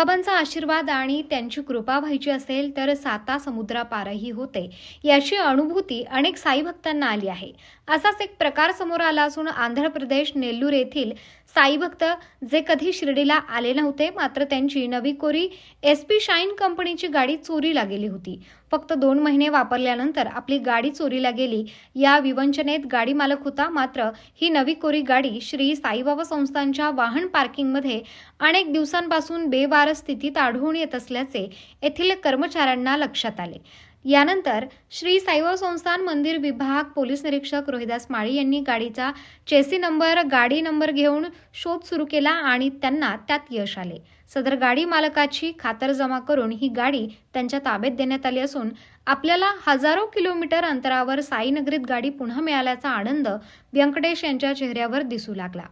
आईबाबांचा आशीर्वाद आणि त्यांची कृपा व्हायची असेल तर साता समुद्रापारही होते. याची अनुभूती अनेक साई भक्तांना आली आहे. असाच एक प्रकार समोर आला असून आंध्र प्रदेश नेल्लूर येथील साई भक्त जे कधी शिर्डीला आले नव्हते मात्र त्यांची नवी कोरी एस पी शाईन कंपनीची गाडी चोरीला गेली होती. फक्त दोन महिने वापरल्यानंतर आपली गाडी चोरीला गेली. या विवंचनेत गाडी मालक होता मात्र ही नवी कोरी गाडी श्री साईबाबा संस्थांच्या वाहन पार्किंगमध्ये अनेक दिवसांपासून बेवार स्थितीत आढळून येत असल्याचे येथील कर्मचाऱ्यांना लक्षात आले. यानंतर श्री साईबाबा संस्थान मंदिर विभाग पोलीस निरीक्षक रोहिदास माळी यांनी गाडीचा चेसी नंबर गाडी नंबर घेऊन शोध सुरू केला आणि त्यांना त्यात यश आले. सदर गाडी मालकाची खातरजमा करून ही गाडी त्यांच्या ताब्यात देण्यात आली असून आपल्याला हजारो किलोमीटर अंतरावर साईनगरीत गाडी पुन्हा मिळाल्याचा आनंद व्यंकटेश यांच्या चेहऱ्यावर दिसू लागला.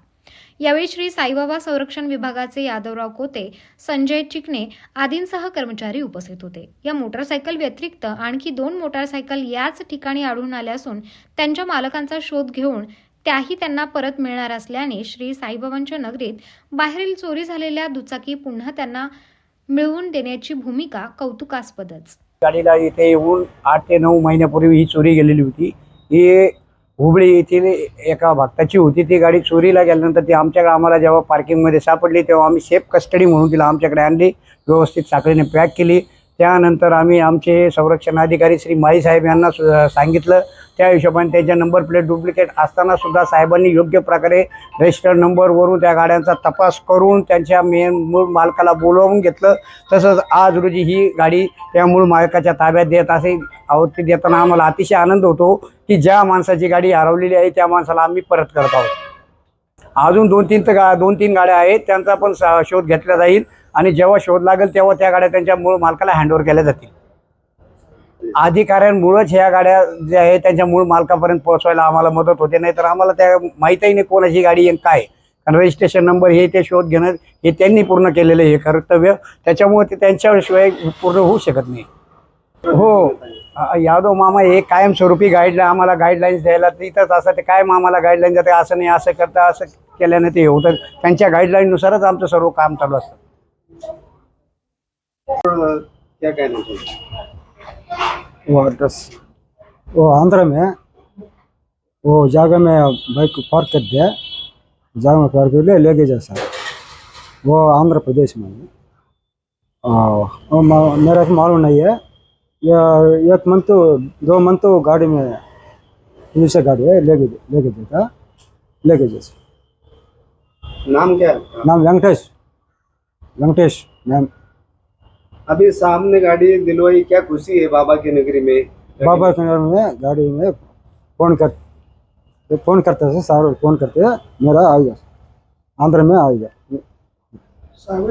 यावेळी श्री साईबाबा संरक्षण विभागाचे यादवराव कोते संजय चिकणे आदींसह कर्मचारी उपस्थित होते. या मोटारसायकल व्यतिरिक्त आणखी दोन मोटारसायकल याच ठिकाणी आढळून आल्या असून त्यांच्या मालकांचा शोध घेऊन त्याही त्यांना परत मिळणार असल्याने श्री साईबाबांच्या नगरीत बाहेरील चोरी झालेल्या दुचाकी पुन्हा त्यांना मिळवून देण्याची भूमिका कौतुकास्पदच. गाडीला इथे येऊन आठ ते नऊ महिन्यापूर्वी ही चोरी गेलेली होती. ही हुबळी येथील एका भक्ताची होती. ती गाडी चोरीला गेल्यानंतर ती आमच्याकडे आम्हाला जेव्हा पार्किंगमध्ये सापडली तेव्हा आम्ही सेफ कस्टडी म्हणून तिला आमच्याकडे आणली. व्यवस्थित साखळीने पॅक केली. त्यानंतर आम्ही आमचे संरक्षण अधिकारी श्री माई साहेब यांना सु- सांगितलं. त्या हिशोबाने त्यांच्या नंबर प्लेट डुप्लिकेट असताना सुद्धा साहेबांनी योग्य प्रकारे रजिस्टर नंबरवरून त्या गाड्यांचा तपास करून त्यांच्या मेन मूळ मालकाला बोलवून घेतलं. तसंच आज रोजी ही गाडी त्या मूळ मालकाच्या ताब्यात देत असे आवृत्ती देताना आम्हाला अतिशय आनंद होतो की ज्या माणसाची गाडी हरवलेली आहे त्या माणसाला आम्ही परत करत आहोत. अजून दोन तीन तर गा दोन तीन गाड्या आहेत त्यांचा पण शोध घेतला जाईल. आणि जेव्हा शोध लागेल तेव्हा त्या गाड्या त्यांच्या मूळ मालकाला हँडओव्हर केल्या जातील. अधिकाऱ्यांमुळेच ह्या गाड्या ज्या आहेत त्यांच्या मूळ मालकापर्यंत पोहोचवायला आम्हाला मदत होते. नाही तर आम्हाला त्या माहीतही नाही कोणाची गाडी आहे काय कारण रजिस्ट्रेशन नंबर हे ते शोध घेणं हे त्यांनी पूर्ण केलेलं हे कर्तव्य. त्याच्यामुळे ते त्यांच्याशिवाय पूर्ण होऊ शकत नाही. हो. यादव मामा हे कायमस्वरूपी गाईडलाईन आम्हाला गाईडलाईन्स द्यायला तिथंच असं ते काय आम्हाला गाईडलाईन देते असं नाही असं करता असं केल्याने ते होतं त्यांच्या गाईडलाईननुसारच आमचं सर्व काम चालू असतं. क्या कहना चाहिए वो एड्रेस वो आंध्र में वो जगह में बाइक पार्क कर दिया जगह में पार्क ले गए जैसा वो आंध्र प्रदेश में है। मेरा को मालूम नहीं है। ये एक मंथ दो मंथ गाड़ी में पुलिस गाड़ी है ले गए ले गए देखा ले गए जैसे नाम क्या है? नाम वेंकटेश। वेंकटेश मैम। अभी सामने गाड़ी दिलवाई क्या खुशी है बाबा की नगरी में? बाबा की नगर में गाड़ी में फ़ोन कर फ़ोन करते हैं सर फ़ोन करते हैं मेरा आएगा। आंध्र में आएगा।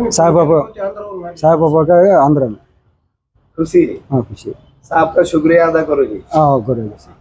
साहब बाबा साहब बाबा का है आंध्र में। खुशी? है खुशी। साहब का शुक्रिया अदा करो जी। हाँ करेगा सर